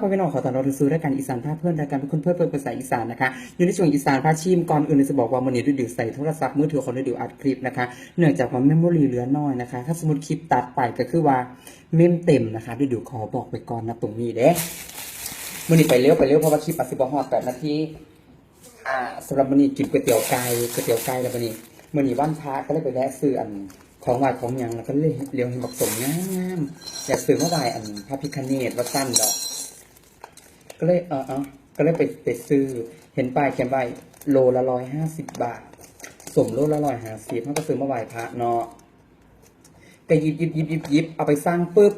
พ่อพี่น้องขอต้อนรับสู่รายการอีสานพาพเพื่อนรายการเป็นคนเพื่อนเพื่อนภาษาอีสานนะคะอยู่ในช่วงอีสานพาชิมก่อนอื่นเลยจะบอกว่ามันนี้ดูดิวใส่โทรศัพท์มือถือของดูดิวอัดคลิปนะคะเนื่องจากว่าเมมโมรีเหลือน้อยนะคะ ถ้าสมมติคลิปตัดไปก็คือว่าเมมเต็มนะคะดูดิวขอบอกไปก่อนนะตรงนี้เด้มันนี้ไปเร็วไปเร็วเพราะว่าคลิปอัดสิบฮอดแปดนาทีอ่าสำหรับมันนี้กินก๋วยเตี๋ยวไก่ก๋วยเตี๋ยวไก่แล้วมันนี้มันนี้วันพระก็เลยไปแวะซื้ออันของไหว้ของยังแล้วก็เลยเลี้ยวเห็นบอกสมงามอยากซื้อเมื่อไหร่อันพระพิคเนตวัดสั้นดอก ก็เลยเออเออก็เลยไปไปซื้อ เห็นป้ายเขียนไว้โลละร้อยห้าสิบบาทสมโลละร้อยห้าสิบมันก็ซื้อมาไหว้พระเนาะก็ยิบยิบยิบยิบยิบเอาไปสร้างปุ๊บ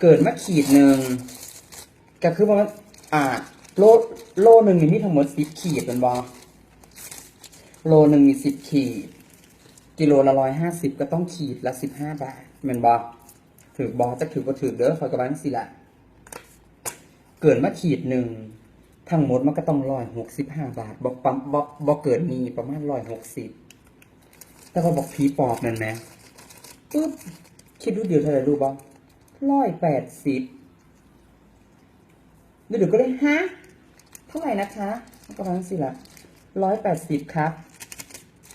เกิดมาขีดหนึ่งก็คือว่าอ่า โลโลหนึ่งมีทั้งหมดสิบขีดเป็นบอโลหนึ่งมีสิบขีด กิโลละร้อยห้าสิบก็ต้องขีดละสิบห้าบาทแมันบอถือบอจะถือก็ถือเด้อคอยกระบาลสิละ เกินมาขีดหนึ่งทั้งหมดมันก็ต้องร้อยหกสิบห้าบาทบอกปั๊มบอกบอกเกิดมีประมาณร้อยหกสิบแต่เขาบอกผีปอบนั่นนะปุ๊บคิดดูเดียวเท่าไหร่รู้บ้างร้อยแปดสิบเดี๋ยวก็เลยฮะเท่าไหร่นะคะประมาณสิละร้อยแปดสิบครับ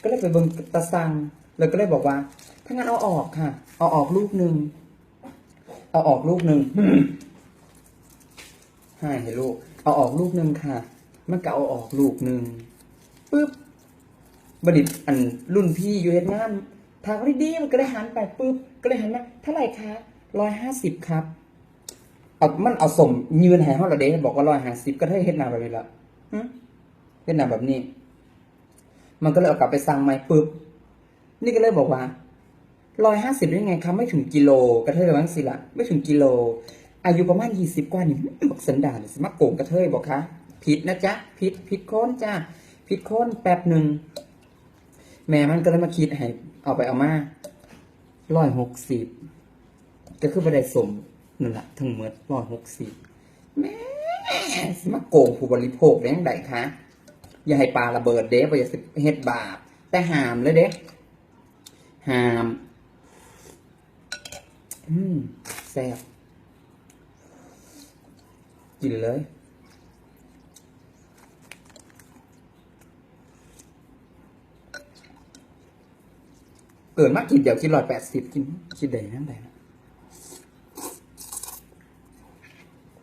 ก็เลยไปเบิ่งตะซังแล้วก็เลยบอกว่าถ้างั้นเอาออกค่ะ เอาออกลูกหนึ่งเอาออกลูกหนึ่ง ให้ให้ลูก เอาออกลูกหนึ่งค่ะ มันก็เอาออกลูกหนึ่งปุ๊บบดิตอันรุ่นพี่อยู่เฮ็ดงานทางดีๆมันก็เลยหันไปปุ๊บก็เลยหันมาเท่าไหร่คะร้อยห้าสิบครับเอามันเอาสมยืนแห่ห้องเราเด้บอกว่าร้อยห้าสิบก็ได้เฮ็ดนาแบบนี้ละเฮ็ดนาแบบนี้ มันก็เลยเอากลับไปสั่งใหม่ปุ๊บนี่ก็เลยบอกว่าร้อยห้าสิบได้ไงคะไม่ถึงกิโลกระเทยว่าสิละไม่ถึงกิโล อายุประมาณยี่สิบกว่านี่บอกสันดานสมักโกงกระเทยบอกคะผิดนะจ๊ะผิดผิดโค้นจ้าผิดโค้นแป๊บหนึ่งแม่มันก็เลยมาคิดให้เอาไปเอามาร้อยหกสิบก็คือบัไดสมนั่นแหละทั้งหมดร้อยหกสิบแม่สมักโกงผู้บริโภคได้ยังไงคะอย่าให้ปลาระเบิดเด้บ่อย่าสิเฮ็ดบาปแต่หามเลยเด้หาม อืมแซ่บ กินเลยเกิดมากกินเดี๋ยวกินร้อยแปดสิบกินกินได้นั่นได้นะ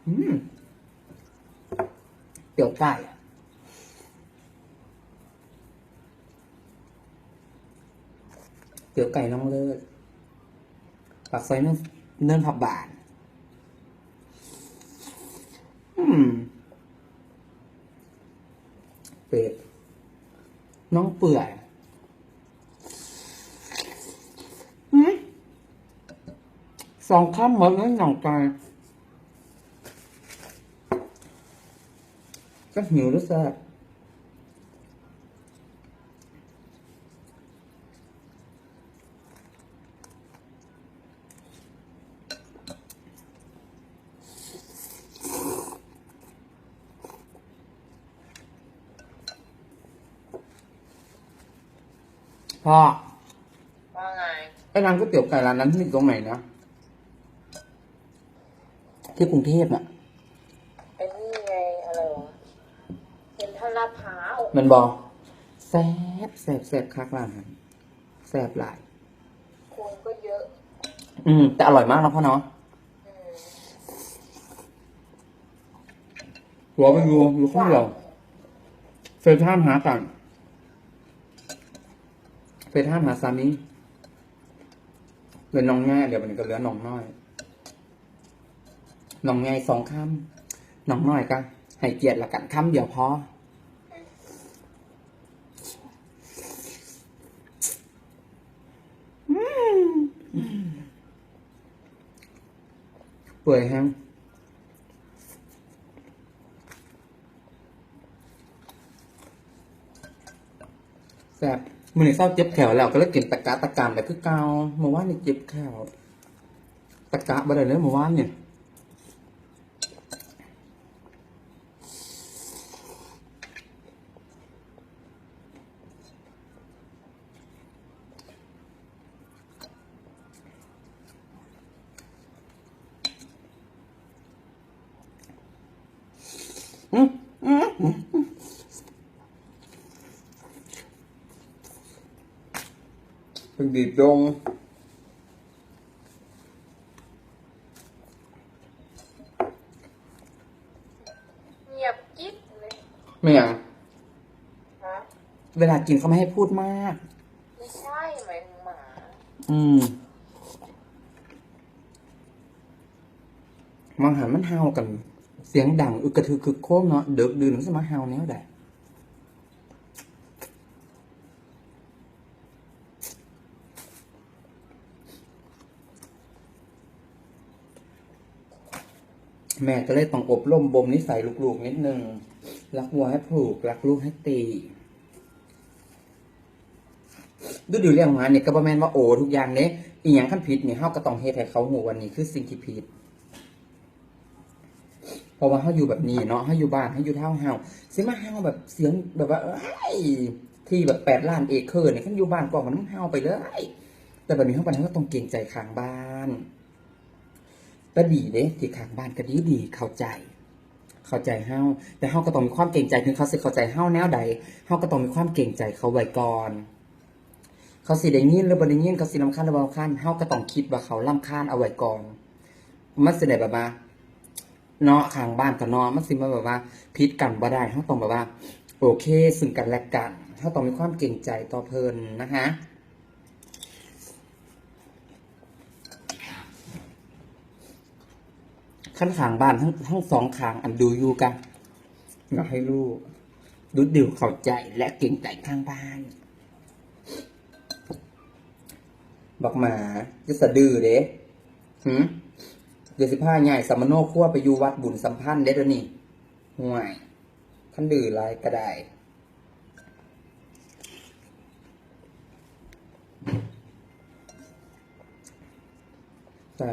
อืมเตี๋ยวไก่เตี๋ยวไก่น้องเลิศปากซอยเนินเนินผับบาน อืม เป็ดน้องเปื่อยอืมสองข้ามหมดแล้วหน่องไก่ก็หิวแล้วแซ่บ พ่อว่าไงไอ้ร้านก๋วยเตี๋ยวไก่ร้านนั้นอยู่ตรงไหนนะ ที่กรุงเทพน่ะไอ้นี่ไงอะไรวะเซ็นทรัลลาดพร้าวมันบอกแซ่บแซ่บแซ่บคักร้านนั้นแซ่บหลาย คนก็เยอะอืม แต่อร่อยมากนะพ่อเนาะอืมหัวไปดูดูข้าวเราเฟรท่ามหากัน เฟรท่ามหาสามีเหลือน้องแง่เดี๋ยวมันก็เหลือน้องน้อยน้องแง่สองคำน้องน้อยกันให้เกียรติละกันคำเดียวพอเปื่อยแฮงแซ่บ มือในเศร้าเจ็บแขวแล้วก็เลยกินตะกะตะการแต่คือเกาเมื่อวานนี่เจ็บแขวตะกะบ่ได้เลยเมื่อวานเนี่ยอืมอืม อืมเป็นดีดงเงียบกิ๊บเลยไม่อย่างฮะเวลากินเขาไม่ให้พูดมาก ไม่ใช่หมายถึงหมา อืมมังหันมันเฮากัน เสียงดัง อึกกระทือคึกโค้งเนาะเดิกดื่นมันจะมาเฮาแนวใด แม่ก็เลยต้องอบรมบ่มนิสัยลูกๆนิดนึง รักวัวให้ผูก รักลูกให้ตี ดูดูเรื่องมาเนี่ยก็บ่แม่นว่าโอ้ทุกอย่างเนี้อีหยังขั้นผิดเนี่ยเฮาก็ต้องเฮ็ดให้เขาหูวันนี้คือสิ่งที่ผิดเพราะว่าเฮาอยู่แบบนี้เนาะเฮาอยู่บ้านเฮาอยู่เท่าเฮาเสิมาเฮาแบบเสียงแบบว่าที่แบบแปดล้านเอเคอร์เนี่ยคันอยู่บ้านกว่ามันเฮาไปเลยแต่แบบนี้เฮาปานนั้นก็ต้องเกรงใจข้างบ้าน ก็ดีเด้ที่ข้างบ้านก็ดีดีเข้าใจ เข้าใจเฮาแต่เฮาก็ต้องมีความเกรงใจถึงเขาสิเข้าใจเฮาแนวใดเฮาก็ต้องมีความเกรงใจเขาไว้ก่อนเขาสิได้ยินหรือบ่ได้ยินเขาสิรำคาญหรือบ่รำคาญเฮาก็ต้องคิดว่าเขารำคาญเอาไว้ก่อนมันสิได้แบบว่าเนาะข้างบ้านก็เนาะมันสิมาแบบว่าผิดกันบ่ได้เฮาต้องแบบว่า โอเค ซึ่งกันและกันเฮาต้องมีความเกรงใจต่อเพิ่นนะคะ ขั้นขางบ้านทั้งทั้งสองขางอันดูอยู่กันอยากให้ลูกดูดิวเข้าใจและเกรงใจข้างบ้าน บอกหมาจะสะดือเด้หืมเดือนสิบห้าใหญ่สัมโนครัวไปอยู่วัดบุญสัมพันธ์ได้ด้วนี่ห่วยขันดื้อหลายก็ได้แต่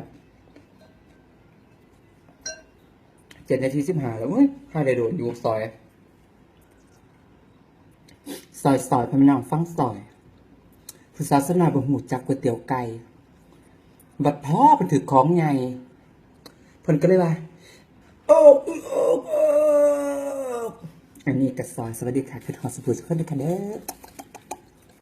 เจ็ดนาทีสิบห้าแล้วเว้ยถ้าได้โดดอยู่ซอยซอยซอยพมินองฟังซอยผู้ศาสนาบ่หูจักก๋วยเตี๋ยวไก่บัดพ่อเป็นถือของไงเพิ่นก็เลยว่าโอ้โอ้โอ้อันนี้กระซอยสวัสดีค่ะคือทอสบูสคนเดียวกันเด้อ